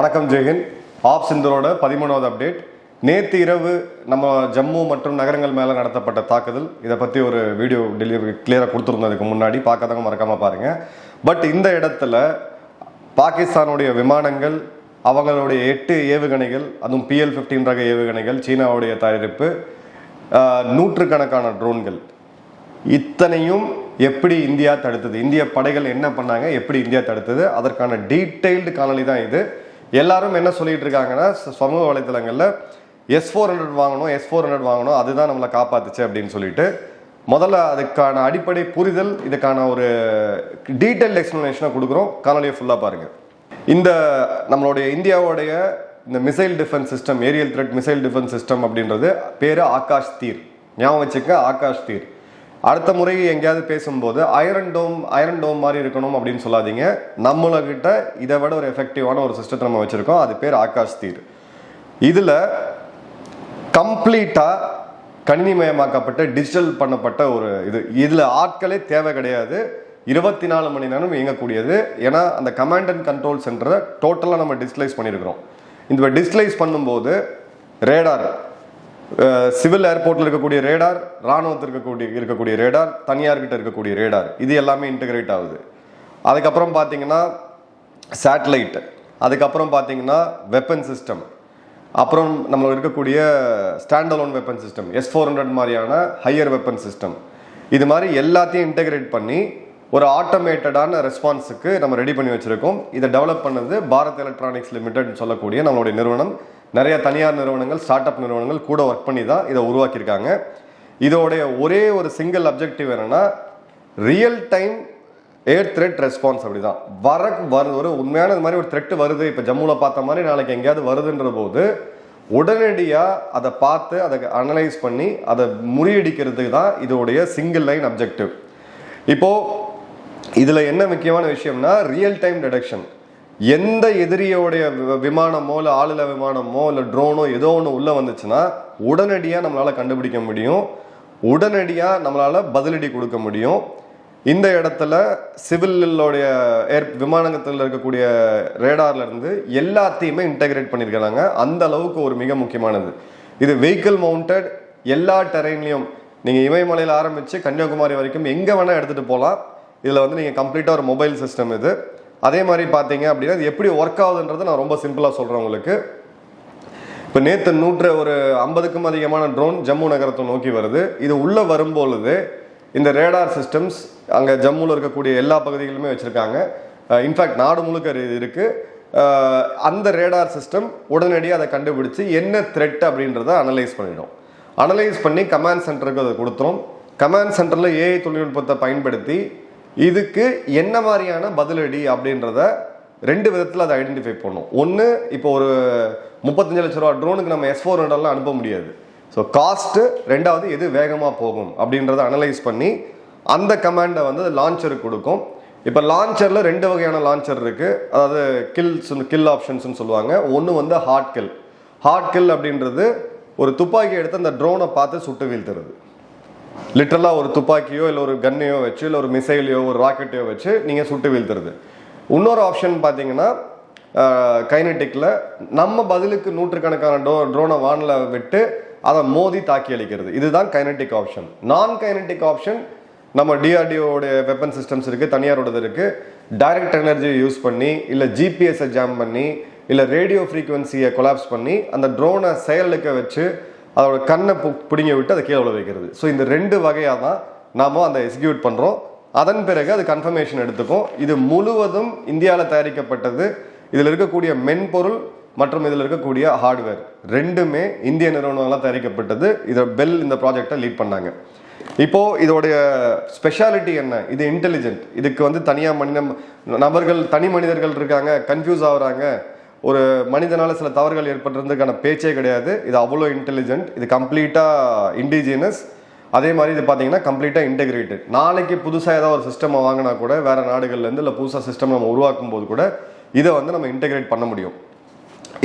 வணக்கம் ஜெயஹிந்த் ஆப் சிந்தரோட பதிமூணாவது அப்டேட். நேற்று இரவு நம்ம ஜம்மு மற்றும் நகரங்கள் மேலே நடத்தப்பட்ட தாக்குதல். இதை பற்றி ஒரு வீடியோ டெலிவரி கிளியராக கொடுத்துருந்ததுக்கு முன்னாடி. பார்க்காதவங்க மறக்காமல் பாருங்கள் பட் இந்த இடத்துல பாகிஸ்தானுடைய விமானங்கள் அவங்களுடைய எட்டு ஏவுகணைகள் அதுவும் பிஎல் ஃபிஃப்டீன் ரக ஏவுகணைகள் சீனாவுடைய தயாரிப்பு நூற்றுக்கணக்கான ட்ரோன்கள் இத்தனையும் எப்படி இந்தியா தடுத்தது? இந்திய படைகள் என்ன பண்ணாங்க? எப்படி இந்தியா தடுத்தது? அதற்கான டீட்டெயில்டு காணொலி தான் இது. எல்லாரும் என்ன சொல்லிட்டு இருக்காங்கன்னா சமூக வலைத்தளங்களில் எஸ் ஃபோர் ஹண்ட்ரட் வாங்கணும் எஸ் ஃபோர் ஹண்ட்ரட் வாங்கணும் அதுதான் நம்மளை காப்பாத்துச்சு அப்படின்னு சொல்லிட்டு முதல்ல அதுக்கான அடிப்படை புரிதல் இதுக்கான ஒரு டீட்டெயில் எக்ஸ்ப்ளனேஷனை கொடுக்குறோம். காணொலியை ஃபுல்லாக பாருங்கள் இந்த நம்மளுடைய இந்தியாவுடைய இந்த missile defence system aerial threat missile defence system அப்படின்றது பேர் ஆகாஷ் தீர். ஞாபகம் வச்சுக்க ஆகாஷ் தீர். அடுத்த முறை எங்கேயாவது பேசும்போது ஐரன் டோம் ஐரன் டோம் மாதிரி இருக்கணும் அப்படின்னு சொல்லாதீங்க. நம்மளகிட்ட இதை விட ஒரு எஃபெக்டிவான ஒரு சிஸ்டத்தை நம்ம வச்சுருக்கோம். அது பேர் ஆகாஷ் தீர். இதில் கம்ப்ளீட்டாக கணினிமயமாக்கப்பட்ட டிஜிட்டல் பண்ணப்பட்ட ஒரு இது. இதில் ஆட்களே தேவை கிடையாது. இருபத்தி நாலு மணி நேரம் இயங்கக்கூடியது. ஏன்னா அந்த கமாண்ட் அண்ட் கண்ட்ரோல் சென்டரை டோட்டலாக நம்ம டிஸ்லைஸ் பண்ணியிருக்கிறோம். இந்த டிஸ்லைஸ் பண்ணும்போது ரேடார் சிவில் ஏர்போர்ட்டில் இருக்கக்கூடிய ரேடார் ராணுவத்தில் இருக்கக்கூடிய இருக்கக்கூடிய ரேடார் தனியார்கிட்ட இருக்கக்கூடிய ரேடார் இது எல்லாமே இன்டகிரேட் ஆகுது. அதுக்கப்புறம் பார்த்தீங்கன்னா சேட்டலைட் அதுக்கப்புறம் பார்த்தீங்கன்னா வெப்பன் சிஸ்டம் அப்புறம் நம்ம இருக்கக்கூடிய stand alone weapon system S four hundred மாதிரியான ஹையர் வெப்பன் சிஸ்டம் இது மாதிரி எல்லாத்தையும் இன்டகிரேட் பண்ணி ஒரு ஆட்டோமேட்டடான ரெஸ்பான்ஸுக்கு நம்ம ரெடி பண்ணி வச்சுருக்கோம். இதை டெவலப் பண்ணது பாரத் எலக்ட்ரானிக்ஸ் லிமிடெட் சொல்லக்கூடிய நம்மளுடைய நிறுவனம் நிறைய தனியார் நிறுவனங்கள் ஸ்டார்ட் அப் நிறுவனங்கள் கூட ஒர்க் பண்ணி தான் இதை உருவாக்கியிருக்காங்க. இதோடைய ஒரே ஒரு சிங்கிள் அப்ஜெக்டிவ் என்னென்னா real time air threat response அப்படிதான். வர வருது ஒரு உண்மையான இது மாதிரி ஒரு த்ரெட்டு வருது. இப்போ ஜம்முவில் பார்த்த மாதிரி நாளைக்கு எங்கேயாவது வருதுன்ற போது உடனடியாக அதை பார்த்து அதை அனலைஸ் பண்ணி அதை முறியடிக்கிறதுக்கு தான் இதோடைய சிங்கிள் லைன் அப்ஜெக்டிவ் இப்போது இதில் என்ன முக்கியமான விஷயம்னா ரியல் டைம் டிடெக்ஷன் எந்த எதிரியோடைய வி- விமானமோ இல்லை ஆளில்லா விமானமோ இல்லை ட்ரோனோ ஏதோ ஒன்று உள்ளே வந்துச்சுன்னா உடனடியாக நம்மளால் கண்டுபிடிக்க முடியும். உடனடியாக நம்மளால் பதிலடி கொடுக்க முடியும். இந்த இடத்துல சிவிலோடைய ஏர் விமானத்தில் இருக்கக்கூடிய ரேடார்ல இருந்து எல்லாத்தையுமே இன்டகிரேட் பண்ணியிருக்கிறாங்க அந்த அளவுக்கு ஒரு மிக முக்கியமானது. இது வெஹிக்கிள் மவுண்டட் எல்லா டெரைன்லையும் நீங்கள் இமயமலையில் ஆரம்பித்து கன்னியாகுமரி வரைக்கும் எங்கே வேணால் எடுத்துகிட்டு போகலாம் இதில் வந்து நீங்கள் கம்ப்ளீட்டாக ஒரு மொபைல் சிஸ்டம் இது. அதே மாதிரி பார்த்தீங்க அப்படின்னா இது எப்படி ஒர்க் ஆகுதுன்றதை நான் ரொம்ப சிம்பிளாக சொல்கிறேன் உங்களுக்கு. இப்போ நேற்று நூற்று ஒரு ஐம்பதுக்கும் அதிகமான ட்ரோன் ஜம்மு நகரத்தை நோக்கி வருது. இது உள்ளே வரும்பொழுது இந்த ரேடார் சிஸ்டம்ஸ் அங்கே ஜம்முவில் இருக்கக்கூடிய எல்லா பகுதிகளுமே வச்சுருக்காங்க. இன்ஃபேக்ட் நாடு முழுக்க இது இருக்குது அந்த ரேடார் சிஸ்டம் உடனடியாக அதை கண்டுபிடிச்சு என்ன த்ரெட் அப்படின்றத அனலைஸ் பண்ணிடும். அனலைஸ் பண்ணி கமாண்ட் சென்டருக்கு அதை கொடுத்துரும் கமாண்ட் சென்டரில் ஏஐ தொழில்நுட்பத்தை பயன்படுத்தி இதுக்கு என்ன மாதிரியான பதிலடி அப்படின்றத ரெண்டு விதத்தில் அதை ஐடென்டிஃபை பண்ணும் ஒன்று இப்போ ஒரு முப்பத்தஞ்சு லட்ச ரூபா ட்ரோனுக்கு நம்ம எஸ் ஃபோர் ஹண்ட்ரட்லாம் அனுப்ப முடியாது. ஸோ காஸ்ட்டு ரெண்டாவது எது வேகமாக போகும் அப்படின்றத அனலைஸ் பண்ணி அந்த கமாண்டை வந்து லான்ச்சருக்கு கொடுக்கும். இப்போ லான்ச்சரில் ரெண்டு வகையான லான்ச்சர் இருக்குது அதாவது கில்ஸ் கில் ஆப்ஷன்ஸ்னு சொல்லுவாங்க. ஒன்று வந்து ஹார்ட் கில் ஹார்ட் கில் அப்படின்றது ஒரு துப்பாக்கி எடுத்து அந்த ட்ரோனை பார்த்து சுட்டு வீழ்த்துறது. லிட்டரலாக ஒரு துப்பாக்கியோ இல்லை ஒரு கன்னையோ வச்சு இல்லை ஒரு மிசைலையோ ஒரு ராக்கெட்டையோ வச்சு நீங்கள் சுட்டு வீழ்த்துறது. இன்னொரு ஆப்ஷன் பார்த்தீங்கன்னா கைனட்டிக்கில் நம்ம பதிலுக்கு நூற்றுக்கணக்கான டோ ட்ரோனை வானில் விட்டு அதை மோதி தாக்கி அளிக்கிறது இதுதான் கைனட்டிக் ஆப்ஷன் நான் கைனட்டிக் ஆப்ஷன் நம்ம டிஆர்டிஓடைய வெப்பன் சிஸ்டம்ஸ் இருக்குது தனியாரோடது இருக்குது டைரக்ட் எனர்ஜியை யூஸ் பண்ணி இல்லை ஜிபிஎஸை ஜாம் பண்ணி இல்லை ரேடியோ ஃப்ரீக்குவென்சியை கொலாப்ஸ் பண்ணி அந்த ட்ரோனை செயலுக்க வச்சு அதோட கண்ணை பு- விட்டு அதை கீழே விழ வைக்கிறது. ஸோ இந்த ரெண்டு வகையாக தான் நாம் அந்த எக்ஸிக்யூட் பண்ணுறோம் அதன் பிறகு அது கன்ஃபர்மேஷன் எடுத்துக்கும். இது முழுவதும் இந்தியாவில் தயாரிக்கப்பட்டது. இதில் இருக்கக்கூடிய மென்பொருள் மற்றும் இதில் இருக்கக்கூடிய ஹார்ட்வேர் ரெண்டுமே இந்திய நிறுவனங்களால் தயாரிக்கப்பட்டது. இதை பெல் இந்த ப்ராஜெக்டை லீட் பண்ணாங்க. இப்போது இதோடைய ஸ்பெஷாலிட்டி என்ன? இது இன்டெலிஜென்ட் இதுக்கு வந்து தனியாக மனித நபர்கள் தனி மனிதர்கள் இருக்காங்க கன்ஃபியூஸ் ஆகுறாங்க. ஒரு மனிதனால் சில தவறுகள் ஏற்படுறதுக்கான பேச்சே கிடையாது. இது அவ்வளோ இன்டெலிஜென்ட் இது கம்ப்ளீட்டாக இண்டிஜினஸ் அதே மாதிரி இது பார்த்தீங்கன்னா கம்ப்ளீட்டாக இன்டெகிரேட்டட் நாளைக்கு புதுசாக ஏதாவது ஒரு சிஸ்டம் வாங்கினா கூட வேறு நாடுகள்லேருந்து இல்லை புதுசாக சிஸ்டம் நம்ம உருவாக்கும் போது கூட இதை வந்து நம்ம இன்டெகிரேட் பண்ண முடியும்.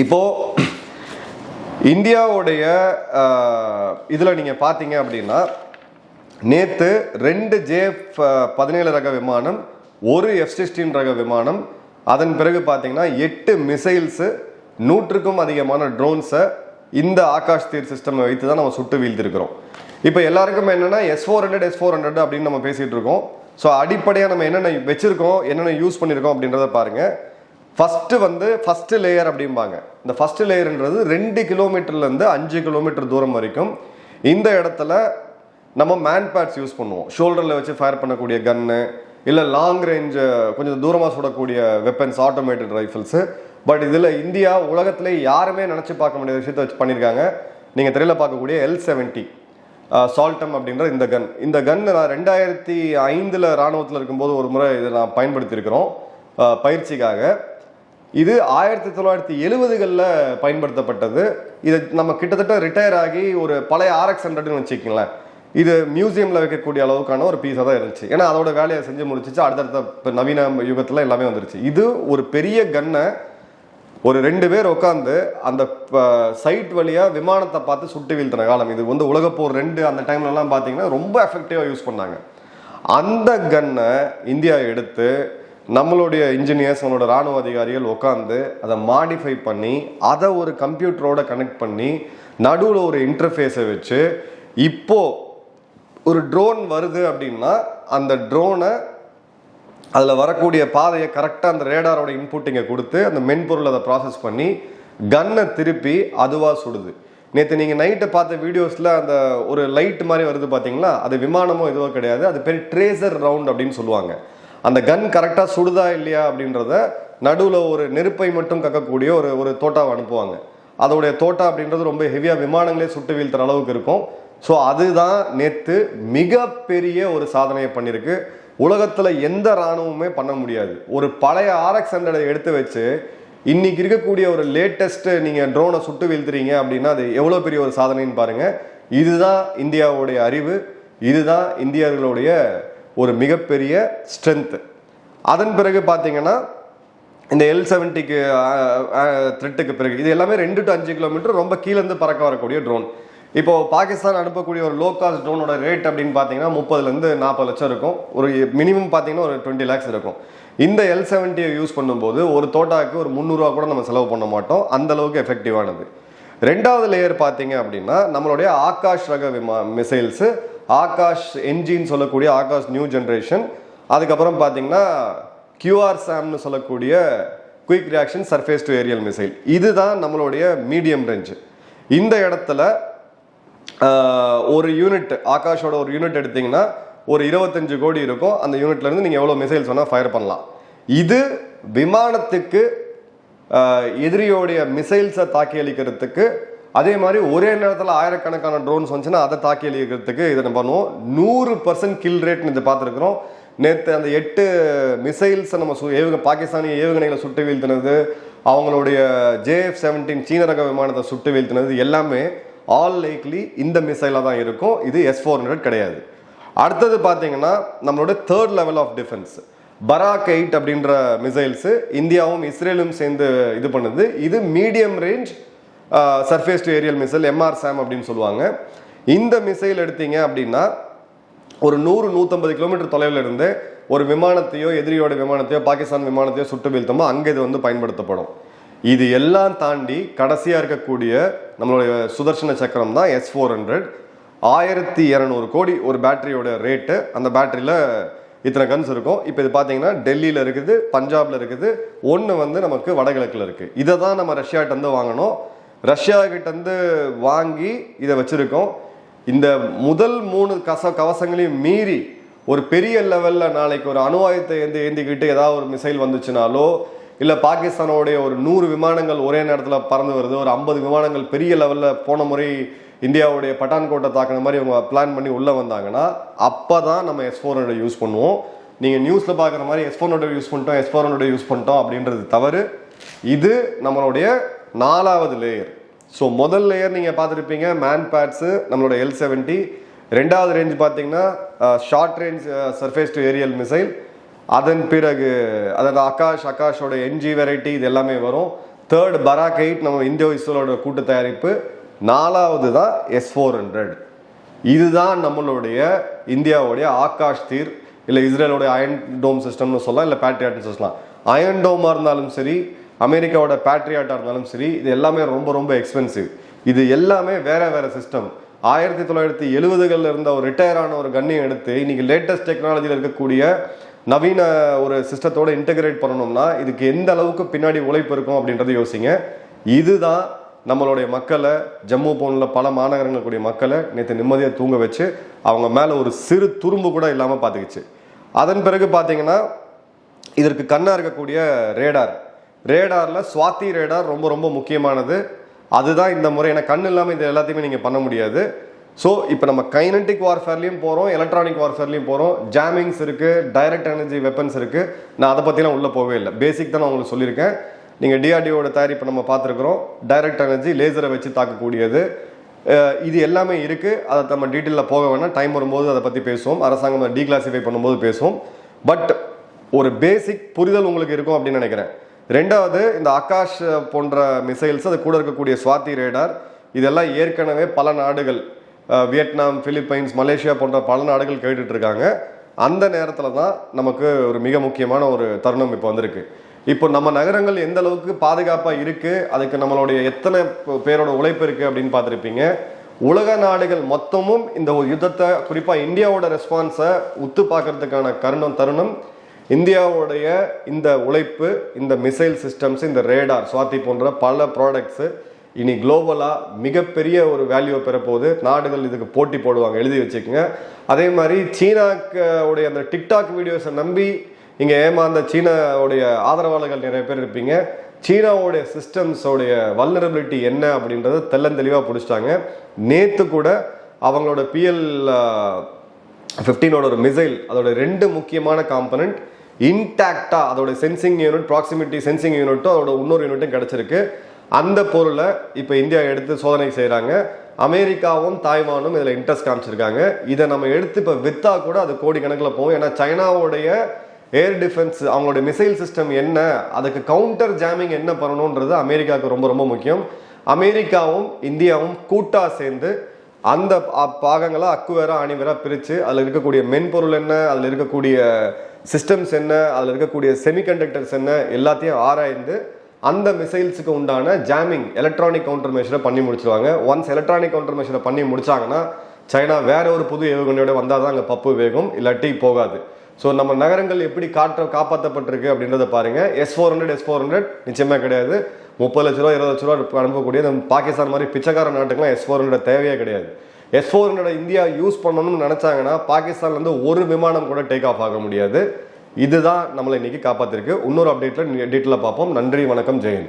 இப்போது இந்தியாவுடைய இதில் நீங்கள் பார்த்தீங்க அப்படின்னா நேற்று ரெண்டு ஜே பதினேழு ரக விமானம் ஒரு எஃப் சிக்ஸ்டீன் ரக விமானம் அதன் பிறகு பார்த்தீங்கன்னா எட்டு மிசைல்ஸு நூற்றுக்கும் அதிகமான ட்ரோன்ஸை இந்த ஆகாஷ் தீர் சிஸ்டம் வைத்து தான் நம்ம சுட்டு வீழ்த்திருக்கிறோம். இப்போ எல்லாருக்கும் என்னென்னா S four hundred S four hundred அப்படின்னு நம்ம பேசிகிட்டு இருக்கோம். ஸோ அடிப்படையாக நம்ம என்னென்ன வச்சுருக்கோம் என்னென்ன யூஸ் பண்ணியிருக்கோம் அப்படின்றத பாருங்கள் ஃபஸ்ட்டு வந்து ஃபஸ்ட்டு லேயர் அப்படிம்பாங்க. இந்த ஃபஸ்ட்டு லேயர்ன்றது ரெண்டு கிலோமீட்டர்லேருந்து அஞ்சு கிலோமீட்டர் தூரம் வரைக்கும் இந்த இடத்துல நம்ம மேன் பேட்ஸ் யூஸ் பண்ணுவோம். ஷோல்டரில் வச்சு ஃபயர் பண்ணக்கூடிய கன்னு இல்லை லாங் ரேஞ்சு கொஞ்சம் தூரமாக சுடக்கூடிய வெப்பன்ஸ் ஆட்டோமேட்டட் ரைஃபிள்ஸு பட் இதில் இந்தியா உலகத்திலே யாருமே நினச்சி பார்க்க முடியாத விஷயத்தை வச்சு பண்ணியிருக்காங்க நீங்கள் திரையில் பார்க்கக்கூடிய எல் செவன்ட்டி சால்டம் அப்படின்ற இந்த கன் இந்த கன் நான் ரெண்டாயிரத்தி ஐந்தில் ராணுவத்தில் இருக்கும்போது ஒரு முறை இதை நான் பயன்படுத்தியிருக்கிறோம். பயிற்சிக்காக. இது ஆயிரத்தி தொள்ளாயிரத்தி எழுபதுகளில் பயன்படுத்தப்பட்டது. இதை நம்ம கிட்டத்தட்ட ரிட்டையர் ஆகி ஒரு பழைய ஆர்எக்ஸ் ஹண்ட்ரட்னு வச்சுக்கிங்களேன். இது மியூசியமில் வைக்கக்கூடிய அளவுக்கான ஒரு பீஸாக தான் இருந்துச்சு. ஏன்னா அதோட வேலையை செஞ்சு முடிச்சிச்சு அடுத்தடுத்த இப்போ நவீன யுகத்தில் எல்லாமே வந்துருச்சு. இது ஒரு பெரிய கன்னை ஒரு ரெண்டு பேர் உட்காந்து அந்த சைட் வழியாக விமானத்தை பார்த்து சுட்டு வீழ்த்தின காலம். இது வந்து உலகப்போர் ரெண்டு அந்த டைம்லலாம் பார்த்தீங்கன்னா ரொம்ப எஃபெக்டிவாக யூஸ் பண்ணாங்க. அந்த கன்னை இந்தியா எடுத்து நம்மளுடைய இன்ஜினியர்ஸ் நம்மளோட ராணுவ அதிகாரிகள் உட்காந்து அதை மாடிஃபை பண்ணி அதை ஒரு கம்ப்யூட்டரோட கனெக்ட் பண்ணி நடுவில் ஒரு இன்டர்ஃபேஸை வச்சு இப்போது ஒரு ட்ரோன் வருது அப்படின்னா அந்த ட்ரோனை அதில் வரக்கூடிய பாதையை கரெக்டாக அந்த ரேடாரோட இன்புட்டிங்கை கொடுத்து அந்த மென்பொருள் அதை ப்ராசஸ் பண்ணி கன்னை திருப்பி அதுவாக சுடுது. நேற்று நீங்கள் நைட்டை பார்த்த வீடியோஸில் அந்த ஒரு லைட் மாதிரி வருது பார்த்தீங்களா அது விமானமோ எதுவோ கிடையாது. அது பேர் ட்ரேசர் ரவுண்ட் அப்படின்னு சொல்லுவாங்க. அந்த கன் கரெக்டாக சுடுதா இல்லையா அப்படின்றத நடுவில் ஒரு நெருப்பை மட்டும் கக்கக்கூடிய ஒரு ஒரு தோட்டாவை அனுப்புவாங்க. அதோடைய தோட்டா அப்படின்றது ரொம்ப ஹெவியாக விமானங்களே சுட்டு வீழ்த்துற அளவுக்கு இருக்கும். ஸோ அதுதான் நேற்று மிகப்பெரிய ஒரு சாதனையை பண்ணியிருக்கு உலகத்தில் எந்த இராணுவமே பண்ண முடியாது. ஒரு பழைய ஆர்எக்ஸ் ஹண்ட்ரடை எடுத்து வச்சு இன்னைக்கு இருக்கக்கூடிய ஒரு லேட்டஸ்ட்டு நீங்கள் ட்ரோனை சுட்டு வீழ்த்துறீங்க அப்படின்னா அது எவ்வளோ பெரிய ஒரு சாதனைன்னு பாருங்கள் இதுதான் இந்தியாவுடைய அறிவு. இதுதான் இந்தியர்களுடைய ஒரு மிகப்பெரிய ஸ்ட்ரென்த்து அதன் பிறகு பார்த்தீங்கன்னா இந்த எல் செவன்ட்டிக்கு த்ரெட்டுக்கு பிறகு இது எல்லாமே ரெண்டு டு அஞ்சு கிலோமீட்டர் ரொம்ப கீழேருந்து பறக்க வரக்கூடிய ட்ரோன் இப்போது பாகிஸ்தான் அனுப்பக்கூடிய ஒரு லோ காஸ்ட் ட்ரோனோட ரேட் அப்படின்னு பார்த்தீங்கன்னா முப்பதுலேருந்து நாற்பது லட்சம் இருக்கும். ஒரு மினிமம் பார்த்தீங்கன்னா ஒரு டுவெண்ட்டி லேக்ஸ் இருக்கும். இந்த எல் செவன்ட்டியை யூஸ் பண்ணும்போது ஒரு தோட்டாவுக்கு ஒரு முந்நூறுரூவா கூட நம்ம செலவு பண்ண மாட்டோம். அந்த அளவுக்கு எஃபெக்டிவானது ரெண்டாவது லேயர் பார்த்தீங்க அப்படின்னா நம்மளுடைய ஆகாஷ் ரக விமா மிசைல்ஸு ஆகாஷ் என்ஜின் சொல்லக்கூடிய ஆகாஷ் நியூ ஜென்ரேஷன் அதுக்கப்புறம் பார்த்தீங்கன்னா கியூஆர் சாம்னு சொல்லக்கூடிய quick reaction surface to aerial missile இதுதான் நம்மளுடைய மீடியம் ரேஞ்சு இந்த இடத்துல ஒரு யூனிட் ஆகாஷோட ஒரு யூனிட் எடுத்தீங்கன்னா ஒரு இருபத்தஞ்சு கோடி இருக்கும். அந்த யூனிட்ல இருந்து நீங்கள் எவ்வளோ மிசைல்ஸ் வேணால் ஃபயர் பண்ணலாம். இது விமானத்துக்கு எதிரியோடைய மிசைல்ஸை தாக்கி அளிக்கிறதுக்கு அதே மாதிரி ஒரே நேரத்தில் ஆயிரக்கணக்கான ட்ரோன்ஸ் வந்துச்சுன்னா அதை தாக்கி அளிக்கிறதுக்கு இதை நம்ம பண்ணுவோம். நூறு பர்சன்ட் கில் ரேட்னு இது பார்த்துருக்குறோம். நேற்று அந்த எட்டு மிசைல்ஸை நம்ம சு ஏவுக பாகிஸ்தானிய ஏவுகணைகளை சுட்டு வீழ்த்தினது அவங்களுடைய ஜேஎஃப் செவன்டீன் சீன ரக விமானத்தை சுட்டு வீழ்த்தினது எல்லாமே ஆல் லைக்லி இந்த மிசைலாக தான் இருக்கும். இது எஸ் ஃபோர் ஹண்ட்ரட் கிடையாது. அடுத்தது பார்த்தீங்கன்னா நம்மளோட third level of defence Barak eight அப்படின்ற மிசைல்ஸு இந்தியாவும் இஸ்ரேலும் சேர்ந்து இது பண்ணுது. இது medium range surface to aerial missile MR SAM அப்படின்னு சொல்லுவாங்க. இந்த மிசைல் எடுத்தீங்க அப்படின்னா ஒரு நூறு நூற்றம்பது கிலோமீட்டர் தொலைவில் இருந்து ஒரு விமானத்தையோ எதிரியோட விமானத்தையோ பாகிஸ்தான் விமானத்தையோ சுட்டு வீழ்த்தமோ அங்கே இது வந்து பயன்படுத்தப்படும். இது எல்லாம் தாண்டி கடைசியாக இருக்கக்கூடிய நம்மளுடைய சுதர்சன சக்கரம் தான் எஸ் ஃபோர் ஹண்ட்ரட் ஆயிரத்தி இரநூறு கோடி ஒரு பேட்டரியோட ரேட்டு அந்த பேட்டரியில் இத்தனை கன்ஸ் இருக்கும். இப்போ இது பார்த்தீங்கன்னா டெல்லியில் இருக்குது பஞ்சாபில் இருக்குது. ஒன்று வந்து நமக்கு வடகிழக்கில் இருக்குது இதை தான் நம்ம ரஷ்யாட்ட இருந்து வாங்கணும். ரஷ்யா வாங்கி இதை வச்சுருக்கோம். இந்த முதல் மூணு கச கவசங்களையும் மீறி ஒரு பெரிய லெவலில் நாளைக்கு ஒரு அணுவாயத்தை ஏந்தி ஏந்திக்கிட்டு ஏதாவது ஒரு மிசைல் வந்துச்சுனாலோ இல்லை பாகிஸ்தானோடைய ஒரு நூறு விமானங்கள் ஒரே நேரத்தில் பறந்து வருது. ஒரு ஐம்பது விமானங்கள் பெரிய லெவலில் போன முறை இந்தியாவுடைய பட்டான்கோட்டை தாக்குன மாதிரி அவங்க பிளான் பண்ணி உள்ளே வந்தாங்கன்னா அப்போ தான் நம்ம எஸ் ஃபோர் ஹண்ட்ரட் யூஸ் பண்ணுவோம். நீங்கள் நியூஸில் பார்க்குற மாதிரி எஸ் ஃபோர் ஹண்ட்ரட் யூஸ் பண்ணிட்டோம் எஸ் ஃபோர் ஹண்ட்ரட் யூஸ் பண்ணிட்டோம் அப்படின்றது தவறு. இது நம்மளுடைய நாலாவது லேயர் ஸோ முதல் லேயர் நீங்கள் பார்த்துருப்பீங்க மேன் பேட்ஸு நம்மளோட எல் செவன்ட்டி ரெண்டாவது ரேஞ்ச் பார்த்தீங்கன்னா short range surface to aerial missile அதன் பிறகு அதாவது ஆகாஷ் ஆகாஷோட என்ஜி வெரைட்டி இது எல்லாமே வரும். தேர்ட் பராக் எயிட் நம்ம இந்தியோ இஸ்ரோட கூட்டு தயாரிப்பு. நாலாவது தான் எஸ் ஃபோர் ஹண்ட்ரட் இதுதான் நம்மளுடைய இந்தியாவுடைய ஆகாஷ் தீர் இல்லை இஸ்ரேலோடைய அயன் டோம் சிஸ்டம்னு சொல்லலாம் இல்லை பேட்ரியாட்னு சொல்லலாம். அயன் டோமாக இருந்தாலும் சரி அமெரிக்காவோட பேட்ரியாட்டாக இருந்தாலும் சரி இது எல்லாமே ரொம்ப ரொம்ப எக்ஸ்பென்சிவ் இது எல்லாமே வேற வேற சிஸ்டம் ஆயிரத்தி தொள்ளாயிரத்தி எழுபதுகளில் இருந்த ஒரு ரிட்டையர் ஆன ஒரு கண்ணையும் எடுத்து இன்னைக்கு லேட்டஸ்ட் டெக்னாலஜியில் இருக்கக்கூடிய நவீன ஒரு சிஸ்டத்தோடு இன்டகிரேட் பண்ணணும்னா இதுக்கு எந்த அளவுக்கு பின்னாடி உழைப்பு இருக்கும் அப்படின்றத யோசிங்க. இதுதான் நம்மளுடைய மக்களை ஜம்மு போனில் பல மாநகரங்கள் கூடிய மக்களை நேற்று நிம்மதியாக தூங்க வச்சு அவங்க மேலே ஒரு சிறு துரும்பு கூட இல்லாமல் பார்த்துக்கிச்சு அதன் பிறகு பார்த்தீங்கன்னா இதற்கு கண்ணாக இருக்கக்கூடிய ரேடார். ரேடாரில் சுவாத்தி ரேடார் ரொம்ப ரொம்ப முக்கியமானது. அதுதான் இந்த முறை ஏன்னா கண் இல்லாமல் இது எல்லாத்தையுமே நீங்கள் பண்ண முடியாது. ஸோ இப்போ நம்ம கைனட்டிக் வார்ஃபேர்லேயும் போகிறோம் எலக்ட்ரானிக் வார்ஃபேர்லேயும் போகிறோம் ஜாமிங்ஸ் இருக்குது டைரக்ட் எனர்ஜி வெப்பன்ஸ் இருக்குது நான் அதை பற்றிலாம் உள்ளே போகவே இல்லை. பேசிக் தான் நான் உங்களுக்கு சொல்லியிருக்கேன். நீங்கள் டிஆர்டிஓட தயாரிப்பு நம்ம பார்த்துருக்குறோம். டைரக்ட் எனர்ஜி லேசரை வச்சு தாக்கக்கூடியது. இது எல்லாமே இருக்குது அதை நம்ம டீட்டெயிலில் போக வேணாம். டைம் வரும்போது அதை பற்றி பேசுவோம். அரசாங்கம் டீக்ளாசிஃபை பண்ணும்போது பேசுவோம். பட் ஒரு பேசிக் புரிதல் உங்களுக்கு இருக்கும் அப்படின்னு நினைக்கிறேன். ரெண்டாவது இந்த ஆகாஷ் போன்ற மிசைல்ஸ் அது கூட இருக்கக்கூடிய சுவாத்தி ரேடார் இதெல்லாம் ஏற்கனவே பல நாடுகள் வியட்நாம் பிலிப்பைன்ஸ் மலேசியா போன்ற பல நாடுகள் கேட்டுட்ருக்காங்க. அந்த நேரத்தில் தான் நமக்கு ஒரு மிக முக்கியமான ஒரு தருணம் இப்போ வந்திருக்கு. இப்போ நம்ம நகரங்கள் எந்த அளவுக்கு பாதுகாப்பாக இருக்குது அதுக்கு நம்மளுடைய எத்தனை பேரோட உழைப்பு இருக்குது அப்படின்னு பார்த்துருப்பீங்க. உலக நாடுகள் மொத்தமும் இந்த ஒரு யுத்தத்தை குறிப்பாக இந்தியாவோட ரெஸ்பான்ஸை உத்து பார்க்கறதுக்கான கருணம் தருணம் இந்தியாவுடைய இந்த உழைப்பு இந்த மிசைல் சிஸ்டம்ஸ் இந்த ரேடார் சுவாத்தி போன்ற பல ப்ராடக்ட்ஸு இனி குளோபலாக மிகப்பெரிய ஒரு வேல்யூவை பெறப்போகுது. நாடுகள் இதுக்கு போட்டி போடுவாங்க எழுதி வச்சுக்கோங்க. அதே மாதிரி சீனாக்கு உடைய அந்த டிக்டாக் வீடியோஸை நம்பி இங்கே ஏமாந்த சீனாவுடைய ஆதரவாளர்கள் நிறைய பேர் இருப்பீங்க. சீனாவுடைய சிஸ்டம்ஸோடைய வல்னரபிலிட்டி என்ன அப்படின்றத தெள்ளந்தெளிவாக பிடிச்சிட்டாங்க. நேற்று கூட அவங்களோட பிஎல் ஃபிஃப்டீனோட ஒரு மிசைல் அதோட ரெண்டு முக்கியமான காம்பனண்ட் இன்டாக்டாக அதோட சென்சிங் யூனிட் ப்ராக்சிமிட்டி சென்சிங் யூனிட்டும் அதோட இன்னொரு யூனிட்டும் கிடைச்சிருக்கு. அந்த பொருளை இப்போ இந்தியா எடுத்து சோதனை செய்கிறாங்க அமெரிக்காவும் தாய்வானும் இதில் இன்ட்ரெஸ்ட் காமிச்சிருக்காங்க. இதை நம்ம எடுத்து இப்போ விற்றா கூட அது கோடிக்கணக்கில் போகும். ஏன்னா சைனாவுடைய ஏர் டிஃபென்ஸ் அவங்களுடைய மிசைல் சிஸ்டம் என்ன அதுக்கு கவுண்டர் ஜாமிங் என்ன பண்ணணுன்றது அமெரிக்காவுக்கு ரொம்ப ரொம்ப முக்கியம். அமெரிக்காவும் இந்தியாவும் கூட்டாக சேர்ந்து அந்த பாகங்களை அக்குவேரா அணிவேரா பிரித்து அதில் இருக்கக்கூடிய மென்பொருள் என்ன அதில் இருக்கக்கூடிய சிஸ்டம்ஸ் என்ன அதில் இருக்கக்கூடிய செமிகண்டக்டர்ஸ் என்ன எல்லாத்தையும் ஆராய்ந்து அந்த மிசைல்ஸுக்கு உண்டான ஜாமிங் எலக்ட்ரானிக் கவுண்டர் மெஷரை பண்ணி முடிச்சிருவாங்க. ஒன்ஸ் எலக்ட்ரானிக் கவுண்டர் மெஷரை பண்ணி முடிச்சாங்கன்னா சைனா வேற ஒரு புது ஏவுகணையோட வந்தால் தான் அங்கே பப்பு வேகும் இல்லாட்டி போகாது. ஸோ நம்ம நகரங்கள் எப்படி காற்ற காப்பாற்றப்பட்டிருக்கு அப்படின்றத பாருங்க. S four hundred S four hundred நிச்சயமாக கிடையாது. முப்பது லட்ச ரூபா இருபது லட்ச ரூபா அனுப்பக்கூடிய நம்ம பாகிஸ்தான் மாதிரி பிச்சைக்கார நாட்டுக்கெல்லாம் எஸ் ஃபோர் ஹண்ட்ரட் தேவையே கிடையாது. S four hundred India use பண்ணணும்னு நினச்சாங்கன்னா பாகிஸ்தான்லேருந்து ஒரு விமானம் கூட டேக் ஆஃப் ஆக முடியாது. இதுதான் நம்மளை இன்னைக்கு காப்பாத்திருக்கு. இன்னொரு அப்டேட்டில் டீட்டெயிலாக பார்ப்போம். நன்றி வணக்கம் ஜெயின்